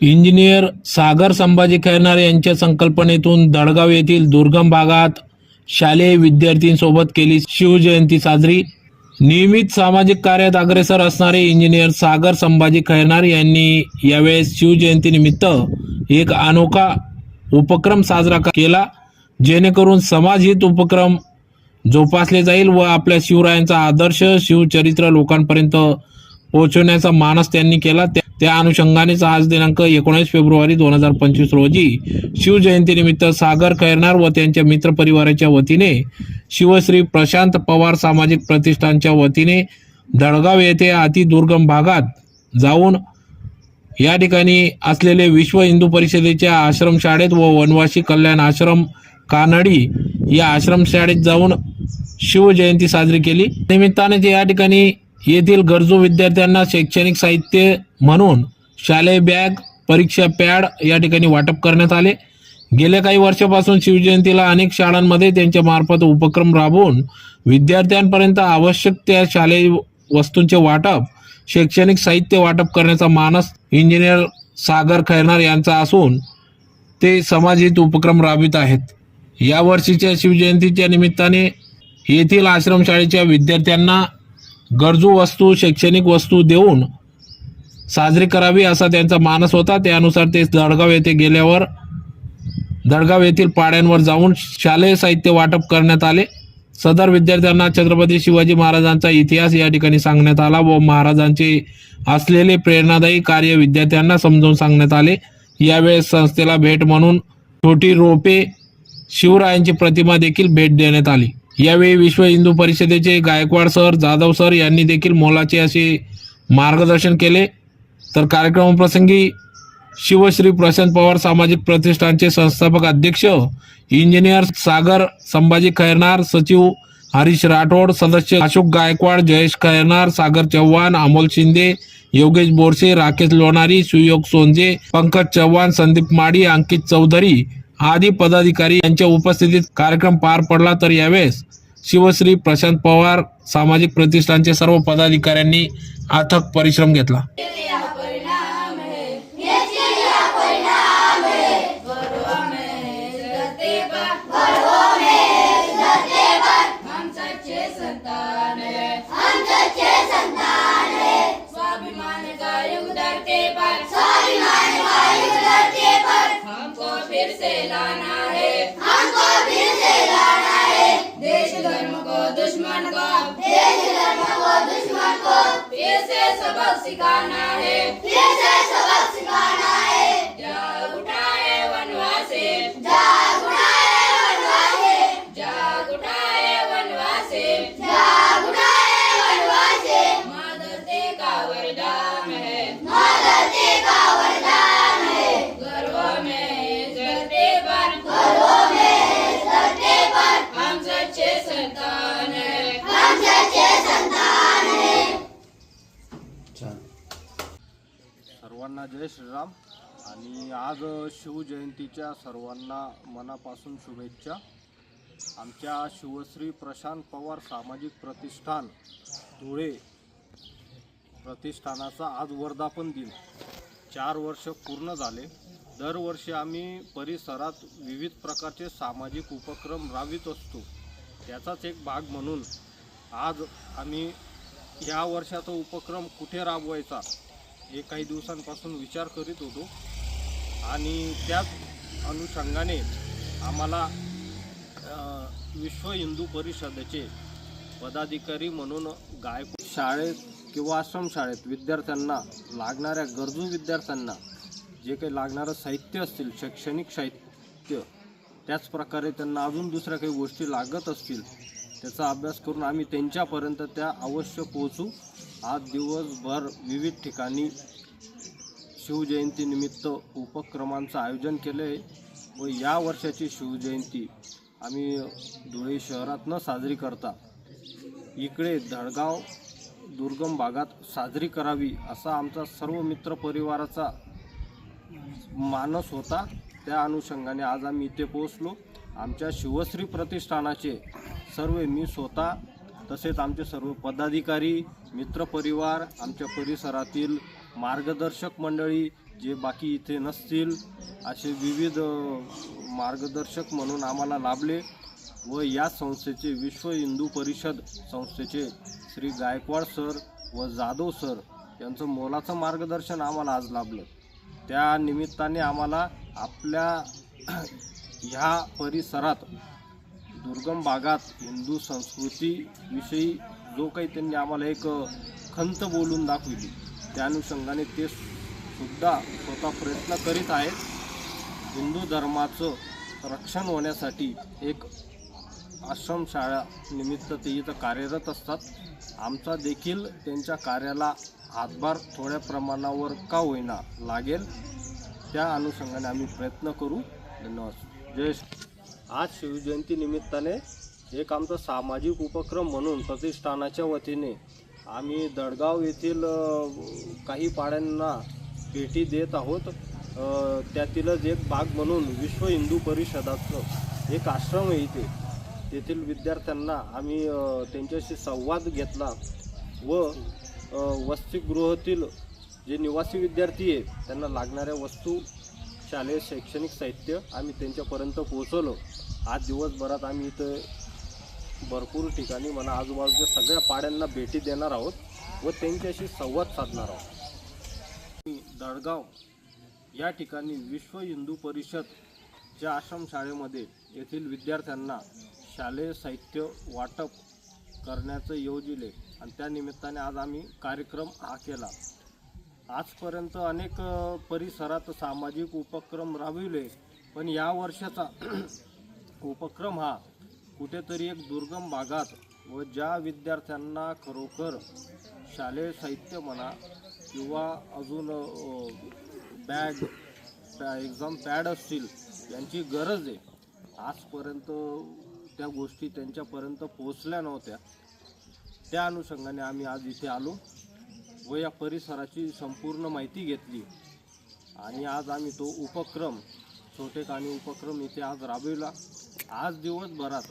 Engineer सागर संभाजी खैरनार यांच्या संकल्पनेतून दडगाव येथील दुर्गम भागात शालेय विद्यार्थ्यांसोबत केली शिवजयंती साजरी. नियमित सामाजिक कार्यात अग्रेसर असणारे इंजिनियर सागर संभाजी खैरनार यांनी यावेळेस शिवजयंतीनिमित्त एक अनोखा उपक्रम साजरा केला. जेणेकरून समाजहित उपक्रम जोपासले जाईल व आपल्या शिवरायांचा आदर्श शिवचरित्र लोकांपर्यंत पोहोचवण्याचा मानस त्यांनी केला. त्या- त्या अनुषंगानेच आज दिनांक एकोणीस फेब्रुवारी दोन हजार पंचवीस रोजी शिवजयंतीनिमित्त सागर खैरनार व त्यांच्या मित्रपरिवाराच्या वतीने शिवश्री प्रशांत पवार सामाजिक प्रतिष्ठानच्या वतीने दळगाव येथे अतिदुर्गम भागात जाऊन या ठिकाणी असलेले विश्व हिंदू परिषदेच्या आश्रमशाळेत व वनवासी कल्याण आश्रम कानडी या आश्रमशाळेत जाऊन शिवजयंती साजरी केली. निमित्ताने ते या ठिकाणी येथील गरजू विद्यार्थ्यांना शैक्षणिक साहित्य म्हणून शालेय बॅग परीक्षा पॅड या ठिकाणी वाटप करण्यात आले. गेल्या काही वर्षापासून शिवजयंतीला अनेक शाळांमध्ये त्यांच्या मार्फत उपक्रम राबवून विद्यार्थ्यांपर्यंत आवश्यक त्या शालेय वस्तूंचे वाटप शैक्षणिक साहित्य वाटप करण्याचा मानस इंजिनियर सागर खैरनार यांचा असून ते समाजहित उपक्रम राबवित आहेत. या वर्षीच्या शिवजयंतीच्या निमित्ताने येथील आश्रमशाळेच्या विद्यार्थ्यांना गरजू वस्तू शैक्षणिक वस्तू देऊन साजरी करावी असा त्यांचा मानस होता. त्यानुसार ते दडगाव येथे गेल्यावर दडगाव येथील पाड्यांवर जाऊन शालेय साहित्य वाटप करण्यात आले. सदर विद्यार्थ्यांना छत्रपती शिवाजी महाराजांचा इतिहास या ठिकाणी सांगण्यात आला व महाराजांचे असलेले प्रेरणादायी कार्य विद्यार्थ्यांना समजावून सांगण्यात आले. यावेळेस संस्थेला भेट म्हणून छोटी रोपे शिवरायांची प्रतिमा देखील भेट देण्यात आली. यावेळी विश्व हिंदू परिषदेचे गायकवाड सर जाधव सर यांनी देखील मोलाचे असे मार्गदर्शन केले. तर कार्यक्रमाप्रसंगी शिवश्री प्रशांत पवार सामाजिक प्रतिष्ठानचे संस्थापक अध्यक्ष इंजिनियर सागर संभाजी खैरनार सचिव हरीश राठोड सदस्य अशोक गायकवाड जयेश खैरनार सागर चव्हाण अमोल शिंदे योगेश बोरसे राकेश लोणारी सुयोग सोंजे पंकज चव्हाण संदीप माडी अंकित चौधरी आदी पदाधिकारी यांच्या उपस्थितीत कार्यक्रम पार पडला तर यावेळेस शिवश्री प्रशांत पवार सामाजिक प्रतिष्ठानचे सर्व पदाधिकाऱ्यांनी अथक परिश्रम घेतला. दुश्मन को फिर से सबक सिखाना है फिर से सबक सिखाना है जाग उठाए वनवासी जाग उठाए वनवासी जाग उठाए वनवासी जाग उठाए वनवासी माँ धरती का वरदान है? माँ सर्वांना जय श्रीराम. आणि आज शिवजयंतीच्या सर्वांना मनापासून शुभेच्छा. आमच्या शिवश्री प्रशांत पवार सामाजिक प्रतिष्ठान धुळे प्रतिष्ठानाचा आज वर्धापन दिन. चार वर्ष पूर्ण झाले. दरवर्षी आम्ही परिसरात विविध प्रकारचे सामाजिक उपक्रम राबवित असतो. त्याचाच एक भाग म्हणून आज आम्ही या वर्षाचा उपक्रम कुठे राबवायचा हे काही दिवसांपासून विचार करीत होतो. आणि त्याच अनुषंगाने आम्हाला विश्व हिंदू परिषदेचे पदाधिकारी म्हणून गायक शाळेत किंवा आश्रमशाळेत विद्यार्थ्यांना लागणाऱ्या गरजू विद्यार्थ्यांना जे काही लागणारं साहित्य असतील शैक्षणिक साहित्य त्याचप्रकारे त्यांना अजून दुसऱ्या काही गोष्टी लागत असतील त्याचा अभ्यास करून आम्ही त्यांच्यापर्यंत त्या अवश्य पोहोचू. आज दिवसभर विविध ठिकाणी शिवजयंतीनिमित्त उपक्रमांचं आयोजन केलं आहे व या वर्षाची शिवजयंती आम्ही धुळे शहरात न साजरी करता. इकडे धडगाव दुर्गम भागात साजरी करावी असा आमचा सर्व मित्र परिवाराचा मानस होता. त्या अनुषंगाने आज आम्ही इथे पोहोचलो. आमच्या शिवश्री प्रतिष्ठानाचे सर्व मी स्वतः तसेच आमचे सर्व पदाधिकारी मित्रपरिवार आमच्या परिसरातील मार्गदर्शक मंडळी जे बाकी इथे नसतील असे विविध मार्गदर्शक म्हणून आम्हाला लाभले व या संस्थेचे विश्व हिंदू परिषद संस्थेचे श्री गायकवाड सर व जाधव सर यांचं मोलाचं मार्गदर्शन आम्हाला आज लाभलं. त्या निमित्ताने आम्हाला आपल्या ह्या परिसरात दुर्गम भागात हिंदू संस्कृतीविषयी जो काही त्यांनी आम्हाला एक खंत बोलून दाखविली त्या अनुषंगाने ते सुद्धा स्वतः प्रयत्न करीत आहेत. हिंदू धर्माचं रक्षण होण्यासाठी एक आश्रमशाळा निमित्त ते इथं कार्यरत असतात. आमचा देखील त्यांच्या कार्याला हातभार थोड्या प्रमाणावर का होईना लागेल त्या अनुषंगाने आम्ही प्रयत्न करू. धन्यवाद. जय आज शिवजयंती निमित्ताने एक आमचा सामाजिक उपक्रम म्हणून प्रतिष्ठानाच्या वतीने आम्ही दडगाव येथील काही पाड्यांना भेटी देत आहोत. त्यातीलच एक भाग म्हणून विश्व हिंदू परिषदाचं एक आश्रम आहे इथे. तेथील विद्यार्थ्यांना आम्ही त्यांच्याशी संवाद घेतला व वसतिगृहातील जे निवासी विद्यार्थी आहेत त्यांना लागणाऱ्या वस्तू शालेय शैक्षणिक साहित्य आम्ही त्यांच्यापर्यंत पोहोचवलं. आज दिवसभरात आम्ही इथं भरपूर ठिकाणी म्हणा आजूबाजूच्या सगळ्या पाड्यांना भेटी देणार आहोत व त्यांच्याशी संवाद साधणार आहोत. मी दडगाव या ठिकाणी विश्व हिंदू परिषदच्या आश्रमशाळेमध्ये येथील विद्यार्थ्यांना शालेय साहित्य वाटप करण्याचं योजिले. आणि त्यानिमित्ताने आज आम्ही कार्यक्रम हा केला. आजपर्यंत अनेक परिसरात सामाजिक उपक्रम राबविले पण या वर्षाचा उपक्रम हा कुठेतरी एक दुर्गम भागात व ज्या विद्यार्थ्यांना खरोखर शालेय साहित्य म्हणा किंवा अजून बॅग पॅ एक्झाम पॅड असतील यांची गरज आहे. आजपर्यंत त्या गोष्टी त्यांच्यापर्यंत पोहोचल्या नव्हत्या. त्या अनुषंगाने आम्ही आज इथे आलो. व या परिसराची संपूर्ण माहिती घेतली. आणि आज आम्ही तो उपक्रम छोटे कानी उपक्रम इथे आज राबविला. आज दिवसभरात